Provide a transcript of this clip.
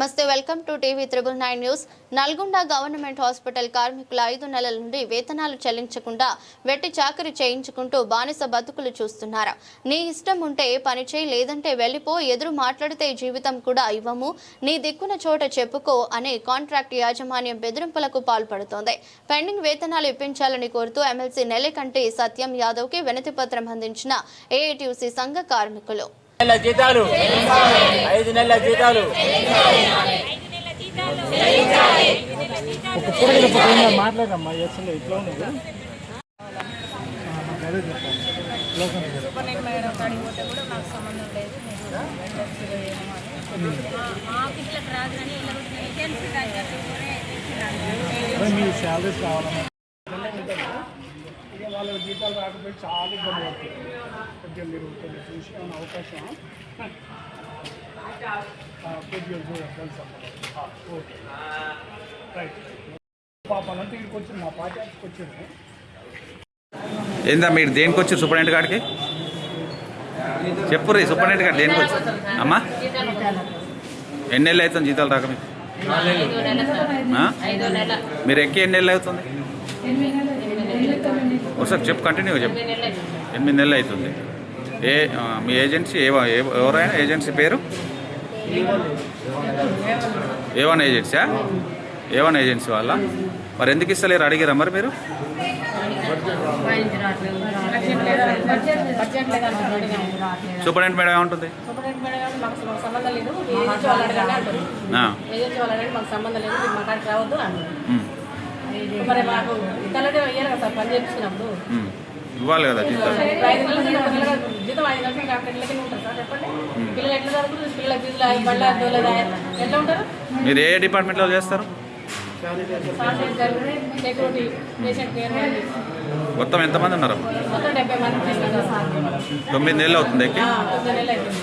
నమస్తే welcome to TV triple nine news. Nalgonda government hospital కార్మికులు ఐదు నెలల నుండి వేతనాలు చెల్లించకుండా వెట్టి చాకరీ చేయించుకుంటూ బానిస బతుకులు చూస్తున్నారు. నీ ఇష్టం ఉంటే పని చేయి లేదంటే వెళ్ళిపో ఎదురు మాట్లాడితే జీవితం కూడా ఇవ్వము నీ దిక్కున చోట చెప్పుకో అనే కాంట్రాక్ట్ యాజమాన్యం బెదిరింపులకు పాల్పడుతోంది. పెండింగ్ వేతనాలు ఇప్పించాలని కోరుతూ ఎమ్మెల్సీ నెలకంటి సత్యం యాదవ్కి వినతి పత్రం అందించిన ఏఐటీయూసీ సంఘ కార్మికులు. నెలల జీతాలు. ఐదు నెలల జీతాలు. మాట్లాడమ్మా అసలు ఇట్లా ఉన్నది? మేడం కాడికి పోతే కూడా నాకు సంబంధం లేదు మా శాలరీస్ కావాలమ్మా వాళ్ళ జీతాలు రాకపోతే చాలా ఇబ్బంది పడుతుంది కొద్దిగా మీరు కొంచెం చూసి ఏమైనా అవకాశం ఆ, కొద్దిగా చూడండి తెలుసా ఓకే. రైట్. పాప అంటే ఇక్కడికి వచ్చింది మా ఆఫీస్కి వచ్చింది ఏందా మీరు దేనికి వచ్చి సూపరింటెండెంట్ గారికి? చెప్పు రీ సూపరింటెండెంట్ గారు దేనికి వచ్చి అమ్మా? ఎన్ని నెలలు అవుతుంది జీతాలు రాక మీకు? మీరు ఎక్కి ఎన్ని నెలలు అవుతుంది? ఒకసారి చెప్పు కంటిన్యూ చెప్పు ఎనిమిది నెలలు అవుతుంది ఏ మీ ఏజెన్సీ ఏ ఏ- ఎవరైనా ఏజెన్సీ పేరు ఏ వన్ ఏజెన్సీయా ఏ వన్ ఏజెన్సీ వాళ్ళ మరి ఎందుకు ఇస్తలేరు అడిగారా మరి మీరు సూపరింటెండెంట్ మేడం ఏముంటుంది సంబంధం లేదు మీరు మాకు అయ్యారు కదా పని. ఇవ్వాలి కదా ఐదు నెలలు జీతం ఒక నెల జీతం ఐదు నెలలు కాకపోతే ఎట్లకి ఉంటారు సార్ చెప్పండి. పిల్లలు ఎట్లా చదువుకుంటారు? పిల్లల ఫీజులు బళ్ళ దోలేదా ఎట్లా ఉంటారు? మీరు ఏ డిపార్ట్మెంట్లో చేస్తారు? సెక్యూరిటీ పేషెంట్ కేర్ వాళ్ళు మొత్తం ఎంతమంది ఉన్నారు? మొత్తం డెబ్బై మంది తీసుకుంటారు సార్ తొమ్మిది నెలలు అవుతుంది ఎక్కి? తొమ్మిది నెలలు అవుతుంది.